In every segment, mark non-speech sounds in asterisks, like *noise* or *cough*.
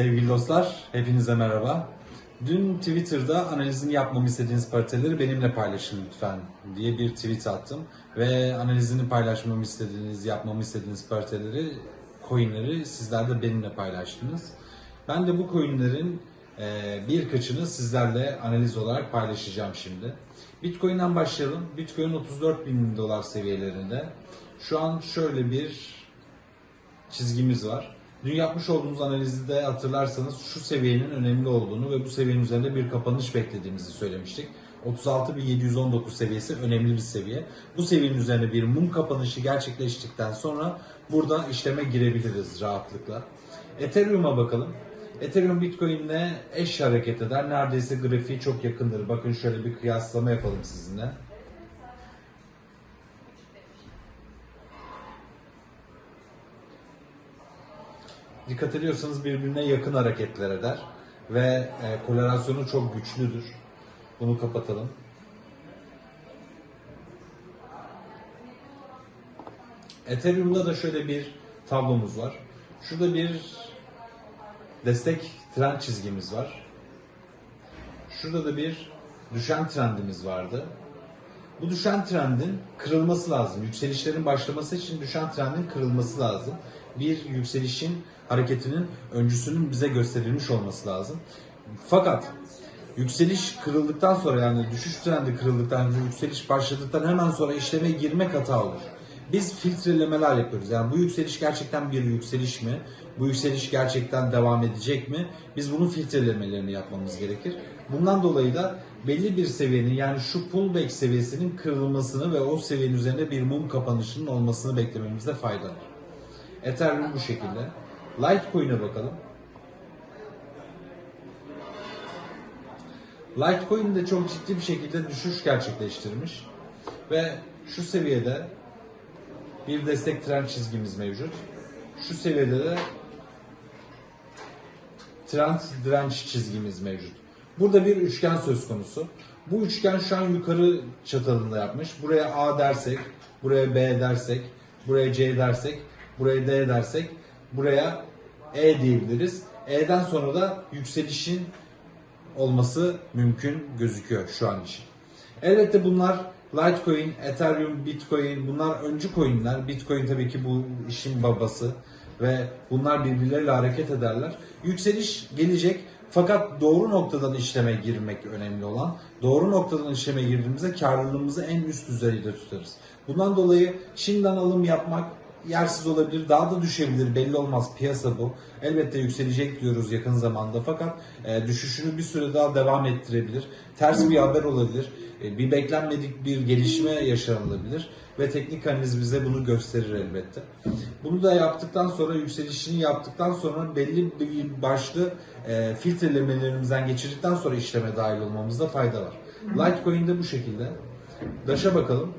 Sevgili dostlar, hepinize merhaba. Dün Twitter'da analizini yapmamı istediğiniz pariteleri benimle paylaşın lütfen diye bir tweet attım. Ve analizini paylaşmamı istediğiniz, yapmamı istediğiniz pariteleri, coinleri sizler de benimle paylaştınız. Ben de bu coinlerin e, birkaçını sizlerle analiz olarak paylaşacağım şimdi. Bitcoin'den başlayalım. Bitcoin 34 bin dolar seviyelerinde. Şu an şöyle bir çizgimiz var. Dün yapmış olduğumuz analizde hatırlarsanız şu seviyenin önemli olduğunu ve bu seviyenin üzerinde bir kapanış beklediğimizi söylemiştik. 36.719 seviyesi önemli bir seviye. Bu seviyenin üzerinde bir mum kapanışı gerçekleştikten sonra burada işleme girebiliriz rahatlıkla. Ethereum'a bakalım. Ethereum Bitcoin'le eş hareket eder. Neredeyse grafiği çok yakındır. Bakın şöyle bir kıyaslama yapalım sizinle. Dikkat ediyorsanız birbirine yakın hareketler eder ve e, korelasyonu çok güçlüdür. Bunu kapatalım. Ethereum'da da şöyle bir tablomuz var. Şurada bir destek trend çizgimiz var. Şurada da bir düşen trendimiz vardı. Bu düşen trendin kırılması lazım. Yükselişlerin başlaması için düşen trendin kırılması lazım. Bir yükselişin hareketinin öncüsünün bize gösterilmiş olması lazım. Fakat yükseliş kırıldıktan sonra yani düşüş trendi kırıldıktan sonra yükseliş başladıktan hemen sonra işleme girmek hata olur. Biz filtrelemeler yapıyoruz. Yani bu yükseliş gerçekten bir yükseliş mi? Bu yükseliş gerçekten devam edecek mi? Biz bunun filtrelemelerini yapmamız gerekir. Bundan dolayı da belli bir seviyenin yani şu pullback seviyesinin kırılmasını ve o seviyenin üzerinde bir mum kapanışının olmasını beklememizde fayda var. Ethereum bu şekilde. Litecoin'e bakalım. Litecoin de çok ciddi bir şekilde düşüş gerçekleştirmiş. Ve şu seviyede bir destek trend çizgimiz mevcut. Şu seviyede de trend direnç çizgimiz mevcut. Burada bir üçgen söz konusu. Bu üçgen şu an yukarı çatalında yapmış. Buraya A dersek, buraya B dersek, buraya C dersek, buraya D dersek, buraya E diyebiliriz. E'den sonra da yükselişin olması mümkün gözüküyor şu an için. Elbette bunlar Litecoin, Ethereum, Bitcoin bunlar öncü coinler. Bitcoin tabii ki bu işin babası ve bunlar birbirleriyle hareket ederler. Yükseliş gelecek fakat doğru noktadan işleme girmek önemli olan. Doğru noktadan işleme girdiğimizde karlılığımızı en üst düzeyde tutarız. Bundan dolayı şimdiden alım yapmak yersiz olabilir, daha da düşebilir belli olmaz piyasa bu. Elbette yükselecek diyoruz yakın zamanda fakat e, düşüşünü bir süre daha devam ettirebilir. Ters bir haber olabilir. E, bir beklenmedik bir gelişme yaşanılabilir ve teknik analiz bize bunu gösterir elbette. Bunu da yaptıktan sonra yükselişini yaptıktan sonra belli bir başlı e, filtrelemelerimizden geçirdikten sonra işleme dahil olmamızda fayda var. Litecoin'de bu şekilde. Dash'a bakalım.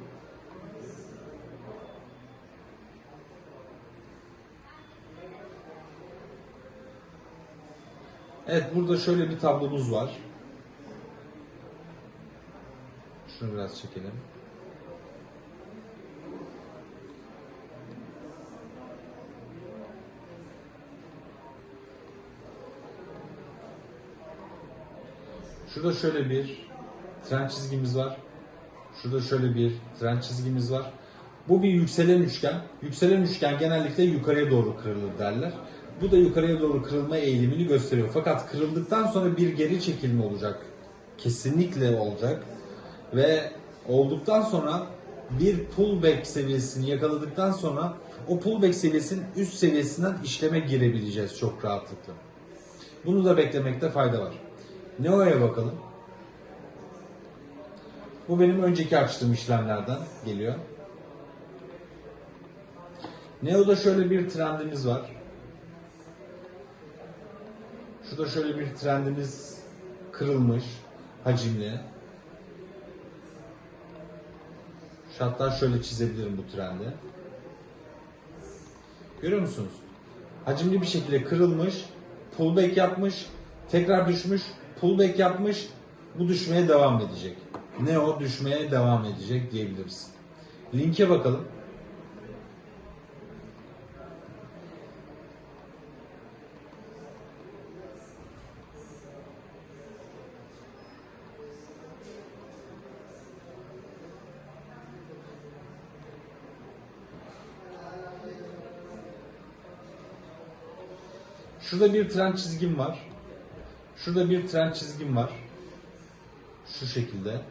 Evet burada şöyle bir tablomuz var. Şunu biraz çekelim. Şurada şöyle bir trend çizgimiz var. Şurada şöyle bir trend çizgimiz var. Bu bir yükselen üçgen. Yükselen üçgen genellikle yukarıya doğru kırılır derler. Bu da yukarıya doğru kırılma eğilimini gösteriyor. Fakat kırıldıktan sonra bir geri çekilme olacak. Kesinlikle olacak. Ve olduktan sonra bir pullback seviyesini yakaladıktan sonra o pullback seviyesinin üst seviyesinden işleme girebileceğiz çok rahatlıkla. Bunu da beklemekte fayda var. Neo'ya bakalım. Bu benim önceki açtığım işlemlerden geliyor. Neo'da şöyle bir trendimiz var. Şurada şöyle bir trendimiz kırılmış, hacimli. Hatta şöyle çizebilirim bu trendi. Görüyor musunuz? Hacimli bir şekilde kırılmış, pullback yapmış, tekrar düşmüş, pullback yapmış, bu düşmeye devam edecek. Ne o düşmeye devam edecek diyebiliriz. Linke bakalım. Şurada bir trend çizgim var. Şurada bir trend çizgim var. Şu şekilde.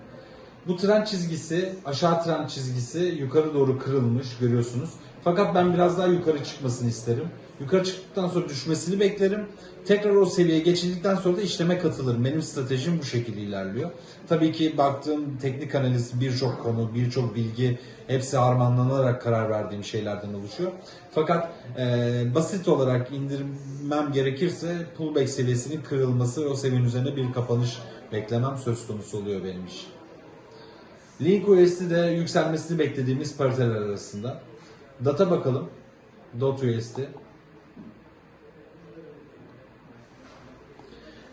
Bu trend çizgisi, aşağı trend çizgisi yukarı doğru kırılmış görüyorsunuz. Fakat ben biraz daha yukarı çıkmasını isterim. Yukarı çıktıktan sonra düşmesini beklerim. Tekrar o seviyeye geçildikten sonra da işleme katılırım. Benim stratejim bu şekilde ilerliyor. Tabii ki baktığım teknik analiz birçok konu, birçok bilgi hepsi harmanlanarak karar verdiğim şeylerden oluşuyor. Fakat e, basit olarak indirmem gerekirse pullback seviyesinin kırılması ve o seviyenin üzerine bir kapanış beklemem söz konusu oluyor benim için. Link USD de yükselmesini beklediğimiz pariteler arasında. Data bakalım. Dot USD.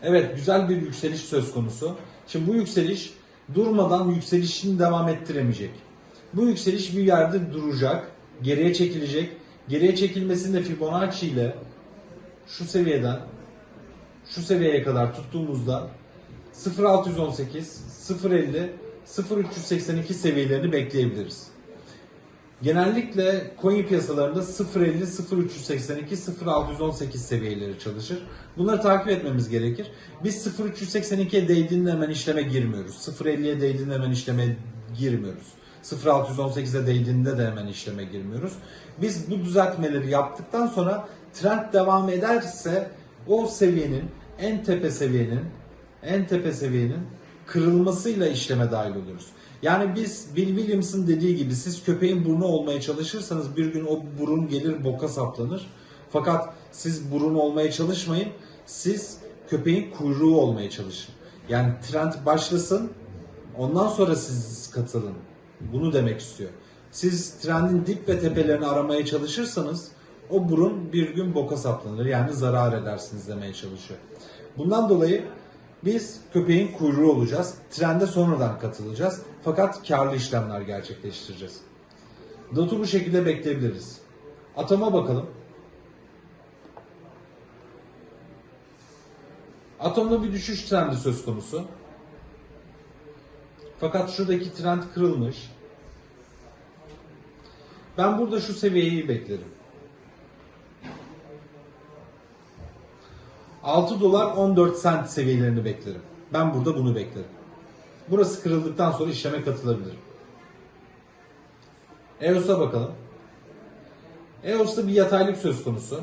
Evet güzel bir yükseliş söz konusu. Şimdi bu yükseliş durmadan yükselişini devam ettiremeyecek. Bu yükseliş bir yerde duracak, geriye çekilecek. Geriye çekilmesinde Fibonacci ile şu seviyeden şu seviyeye kadar tuttuğumuzda 0618, 050, 0382 seviyelerini bekleyebiliriz. Genellikle coin piyasalarında 0.50, 0.382, 0.618 seviyeleri çalışır. Bunları takip etmemiz gerekir. Biz 0.382'ye değdiğinde hemen işleme girmiyoruz. 0.50'ye değdiğinde hemen işleme girmiyoruz. 0.618'e değdiğinde de hemen işleme girmiyoruz. Biz bu düzeltmeleri yaptıktan sonra trend devam ederse o seviyenin en tepe seviyenin en tepe seviyenin kırılmasıyla işleme dahil oluyoruz. Yani biz Bill Williams'ın dediği gibi siz köpeğin burnu olmaya çalışırsanız bir gün o burun gelir boka saplanır. Fakat siz burun olmaya çalışmayın. Siz köpeğin kuyruğu olmaya çalışın. Yani trend başlasın ondan sonra siz katılın. Bunu demek istiyor. Siz trendin dip ve tepelerini aramaya çalışırsanız o burun bir gün boka saplanır. Yani zarar edersiniz demeye çalışıyor. Bundan dolayı biz köpeğin kuyruğu olacağız. Trende sonradan katılacağız. Fakat karlı işlemler gerçekleştireceğiz. DOT'u bu şekilde bekleyebiliriz. Atoma bakalım. Atomda bir düşüş trendi söz konusu. Fakat şuradaki trend kırılmış. Ben burada şu seviyeyi beklerim. 6 dolar 14 sent seviyelerini beklerim. Ben burada bunu beklerim. Burası kırıldıktan sonra işleme katılabilirim. EOS'a bakalım. EOS'ta bir yataylık söz konusu.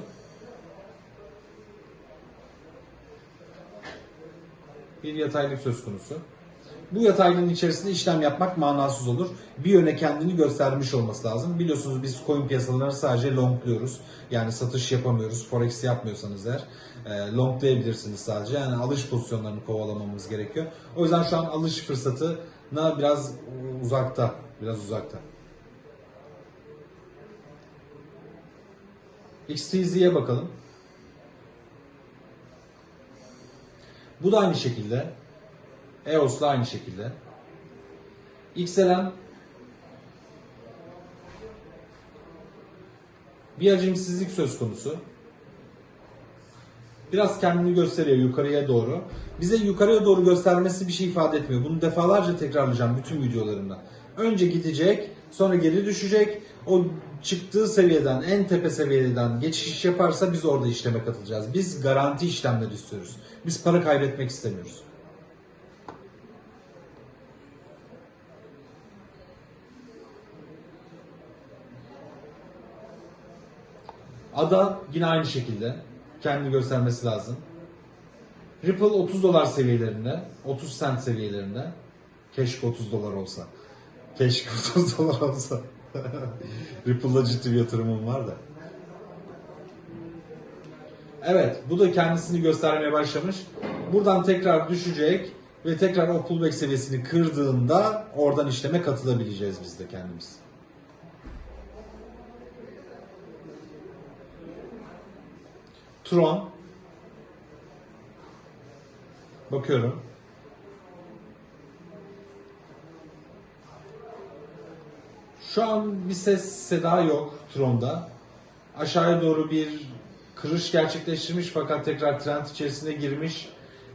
Bir yataylık söz konusu. Bu yataylığın içerisinde işlem yapmak manasız olur. Bir yöne kendini göstermiş olması lazım. Biliyorsunuz biz coin piyasalarını sadece longluyoruz. Yani satış yapamıyoruz. Forex yapmıyorsanız eğer e, longlayabilirsiniz sadece. Yani alış pozisyonlarını kovalamamız gerekiyor. O yüzden şu an alış fırsatına biraz uzakta. Biraz uzakta. XTZ'ye bakalım. Bu da aynı şekilde. EOS'la aynı şekilde. XLM bir acemsizlik söz konusu. Biraz kendini gösteriyor yukarıya doğru. Bize yukarıya doğru göstermesi bir şey ifade etmiyor. Bunu defalarca tekrarlayacağım bütün videolarımda. Önce gidecek, sonra geri düşecek. O çıktığı seviyeden, en tepe seviyeden geçiş yaparsa biz orada işleme katılacağız. Biz garanti işlemler istiyoruz. Biz para kaybetmek istemiyoruz. Ada yine aynı şekilde. Kendini göstermesi lazım. Ripple 30 dolar seviyelerinde, 30 cent seviyelerinde. Keşke 30 dolar olsa. Keşke *laughs* 30 dolar olsa. *laughs* Ripple'da ciddi bir yatırımım var da. Evet, bu da kendisini göstermeye başlamış. Buradan tekrar düşecek ve tekrar o pullback seviyesini kırdığında oradan işleme katılabileceğiz biz de kendimiz. Tron. Bakıyorum. Şu an bir ses seda yok Tron'da. Aşağıya doğru bir kırış gerçekleştirmiş fakat tekrar trend içerisine girmiş.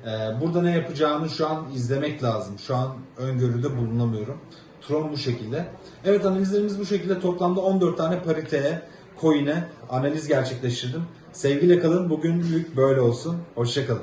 Ee, burada ne yapacağını şu an izlemek lazım. Şu an öngörüde bulunamıyorum. Tron bu şekilde. Evet analizlerimiz bu şekilde toplamda 14 tane pariteye coin'e analiz gerçekleştirdim. Sevgiyle kalın. Bugünlük böyle olsun. Hoşçakalın.